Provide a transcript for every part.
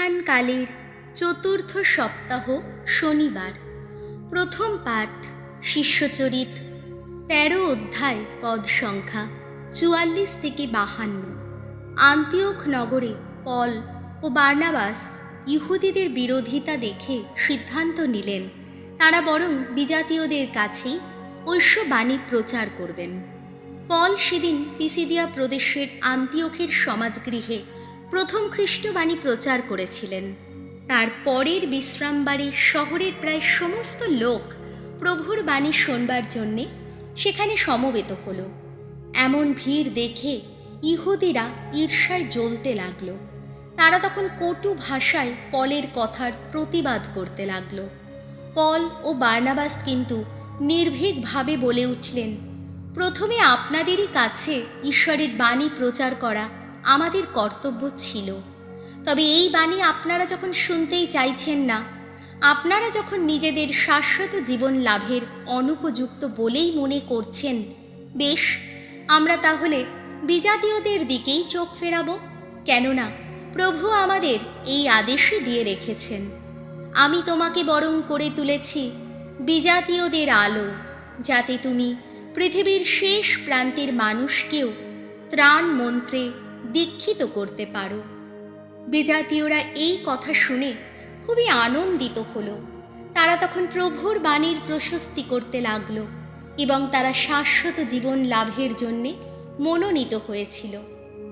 পুনরুত্থানকালের চতুর্থ সপ্তাহ শনিবার। প্রথম পাঠ, শিষ্যচরিত, তেরো অধ্যায়, পদ সংখ্যা, চুয়াল্লিশ থেকে বাহান্ন। আন্তিওক নগরে পল ও বার্নাবাস ইহুদিদের বিরোধিতা দেখে সিদ্ধান্ত নিলেন। তারা বরং বিজাতীয়দের কাছেই ঐশ্ববাণী প্রচার করবেন। পল সেদিন পিসিদিয়া প্রদেশের আন্তিওখের সমাজগৃহে প্রথম খ্রিস্টবাণী প্রচার করেছিলেন। তার পরের বিশ্রামবাড়ি শহরের প্রায় সমস্ত লোক প্রভুর বাণী শোনবার জন্যে সেখানে সমবেত হলো। এমন ভিড় দেখে ইহুদিরা ঈর্ষায় জ্বলতে লাগল। তারা তখন কটু ভাষায় পলের কথার প্রতিবাদ করতে লাগল। পল ও বার্নাবাস কিন্তু নির্ভীকভাবে বলে উঠলেন, প্রথমে আপনাদেরই কাছে ঈশ্বরের বাণী প্রচার করা আমাদের কর্তব্য ছিল। তবে এই বাণী আপনারা যখন শুনতেই চাইছেন না, আপনারা যখন নিজেদের শাশ্বত জীবন লাভের অনুপযুক্ত বলেই মনে করছেন, বেশ, আমরা তাহলে বিজাতীয়দের দিকেই চোখ ফেরাব, কেননা প্রভু আমাদের এই আদেশই দিয়ে রেখেছেন। আমি তোমাকে বরং করে তুলেছি বিজাতীয়দের আলো, যাতে তুমি পৃথিবীর শেষ প্রান্তের মানুষকেও ত্রাণ মন্ত্রে দীক্ষিত করতে পারো। বিজাতীয়রা এই কথা শুনে খুবই আনন্দিত হলো। তারা তখন প্রভুর বাণীর প্রশস্তি করতে লাগল এবং তারা শাশ্বত জীবন লাভের জন্যে মনোনীত হয়েছিল।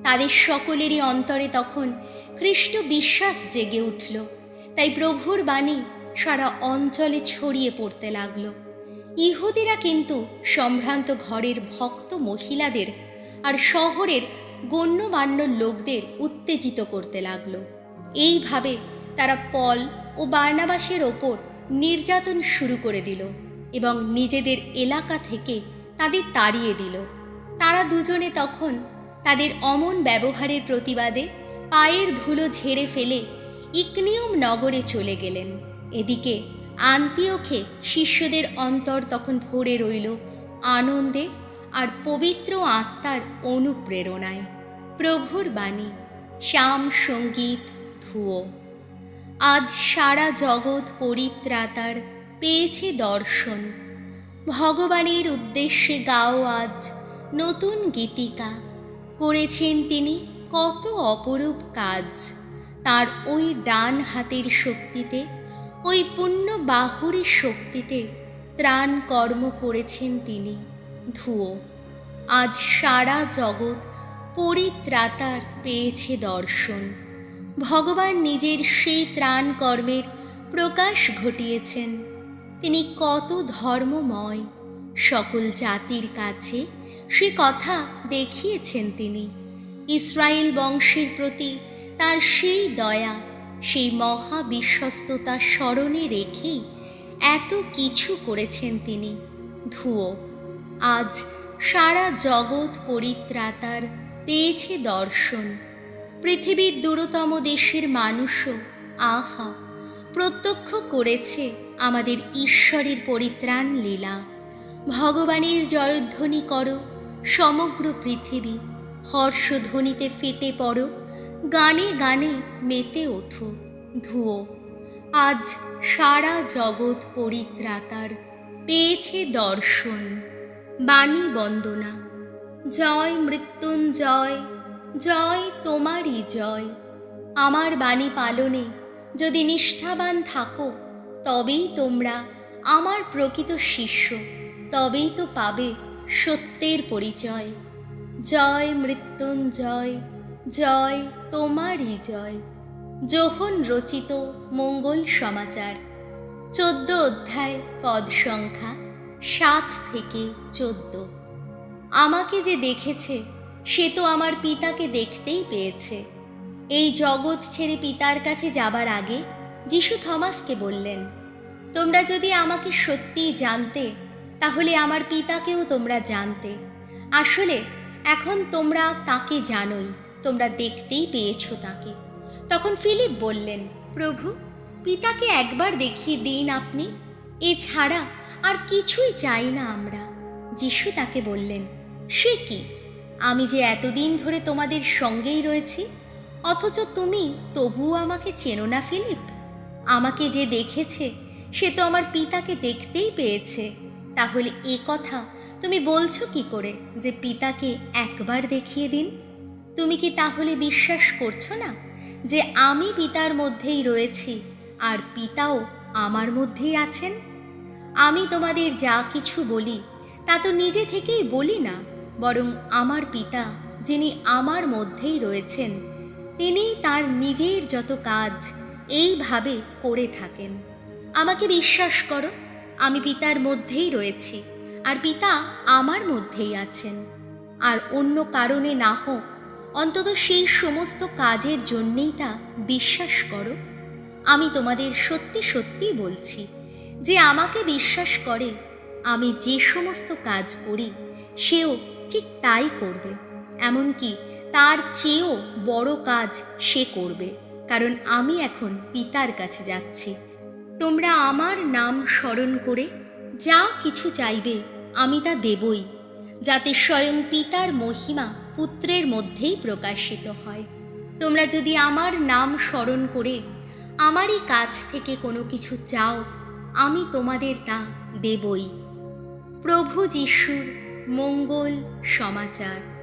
তাদের সকলেরই অন্তরে তখন খ্রিস্ট বিশ্বাস জেগে উঠল। তাই প্রভুর বাণী সারা অঞ্চলে ছড়িয়ে পড়তে লাগল। ইহুদিরা কিন্তু সম্ভ্রান্ত ঘরের ভক্ত মহিলাদের আর শহরের গণ্যমান্য লোকদের উত্তেজিত করতে লাগল। এইভাবে তারা পল ও বার্নাবাসের ওপর নির্যাতন শুরু করে দিল এবং নিজেদের এলাকা থেকে তাদের তাড়িয়ে দিল। তারা দুজনে তখন তাদের অমন ব্যবহারের প্রতিবাদে পায়ের ধুলো ঝেড়ে ফেলে ইকনিয়ম নগরে চলে গেলেন। এদিকে আন্তিওখে শিষ্যদের অন্তর তখন ভরে রইল আনন্দে আর পবিত্র আত্মার অনুপ্রেরণায়। প্রভুর বাণী, শ্যাম সংগীত ধুয়ো আজ সারা জগৎ পরিত্রাতার পেয়েছে দর্শন। ভগবানের উদ্দেশ্যে গাও আজ নতুন গীতিকা। করেছেন তিনি কত অপরূপ কাজ। তার ওই ডান হাতের শক্তিতে, ওই পুণ্য বাহুরের শক্তিতে ত্রাণ কর্ম করেছেন তিনি। ধুয়ো আজ সারা জগৎ পরিত্রাতার পেয়েছে দর্শন। ভগবান নিজের সেই ত্রাণ কর্মের প্রকাশ ঘটিয়েছেন। তিনি কত ধর্মময়, সকল জাতির কাছে সে কথা দেখিয়েছেন তিনি। ইসরায়েল বংশের প্রতি তার সেই দয়া, সেই মহা বিশ্বস্ততা স্মরণে রেখেই এত কিছু করেছেন তিনি। ধুয়ো আজ সারা জগৎ পরিত্রাতার পেয়েছে দর্শন। পৃথিবীর দূরতম দেশের মানুষও আহা, প্রত্যক্ষ করেছে আমাদের ঈশ্বরের পরিত্রাণ লীলা। ভগবানের জয়ধ্বনি করো, সমগ্র পৃথিবী। হর্ষধ্বনিতে ফেটে পড়ো, গানে গানে মেতে ওঠো ধুয়ো আজ সারা জগৎ পরিত্রাতার পেয়েছে দর্শন। বাণী বন্দনা। জয় মৃত্যুঞ্জয়, জয় তোমারই জয়। আমার বাণী পালনে যদি নিষ্ঠাবান থাকো, তবেই তোমরা আমার প্রকৃত শিষ্য, তবেই তো পাবে সত্যের পরিচয়। জয় মৃত্যুঞ্জয়, জয় তোমারই জয়। যোহন রচিত মঙ্গল সমাচার, চোদ্দ অধ্যায়, পদ সংখ্যা সাত থেকে চোদ্দ। আমাকে যে দেখেছে, সে তো আমার পিতাকে দেখতেই পেয়েছে। এই জগৎ ছেড়ে পিতার কাছে যাবার আগে যিশু থমাসকে বললেন, তোমরা যদি আমাকে সত্যিই জানতে, তাহলে আমার পিতাকেও তোমরা জানতে। আসলে এখন তোমরা তাকে জানোই, তোমরা দেখতেই পেয়েছ তাকে। তখন ফিলিপ বললেন, প্রভু, পিতাকে একবার দেখিয়ে দিন আপনি। এছাড়া আর কিছুই চাই না আমরা। যিশু তাকে বললেন, সে কি? আমি যে এতদিন ধরে তোমাদের সঙ্গেই রয়েছি, অথচ তুমি তবুও আমাকে চেনো না, ফিলিপ? আমাকে যে দেখেছে, সে তো আমার পিতাকে দেখতেই পেয়েছে। তাহলে এ কথা তুমি বলছো কি করে যে পিতাকে একবার দেখিয়ে দিন? তুমি কি তাহলে বিশ্বাস করছ না যে আমি পিতার মধ্যেই রয়েছি আর পিতাও আমার মধ্যেই আছেন? আমি তোমাদের যা কিছু বলি, তা তো নিজে থেকেই বলি না, বরং আমার পিতা, যিনি আমার মধ্যেই রয়েছেন, তিনিই তার নিজের যত কাজ এইভাবে করে থাকেন। আমাকে বিশ্বাস করো, আমি পিতার মধ্যেই রয়েছি, আর পিতা আমার মধ্যেই আছেন। আর অন্য কারণে না হোক, অন্তত সেই সমস্ত কাজের জন্যেই তা বিশ্বাস করো। আমি তোমাদের সত্যি সত্যি বলছি, যে আমাকে বিশ্বাস করে, আমি যে সমস্ত কাজ করি, সেও ঠিক তাই করবে। এমনকি তার চেয়েও বড় কাজ সে করবে, কারণ আমি এখন পিতার কাছে যাচ্ছি। তোমরা আমার নাম স্মরণ করে, যা কিছু চাইবে, আমি তা দেবই, যাতে স্বয়ং পিতার মহিমা পুত্রের মধ্যেই প্রকাশিত হয়। তোমরা যদি আমার নাম স্মরণ করে আমারই কাছ থেকে কোনো কিছু চাও আমি তোমাদের তা দেবই। প্রভু যিশুর মঙ্গল সমাচার।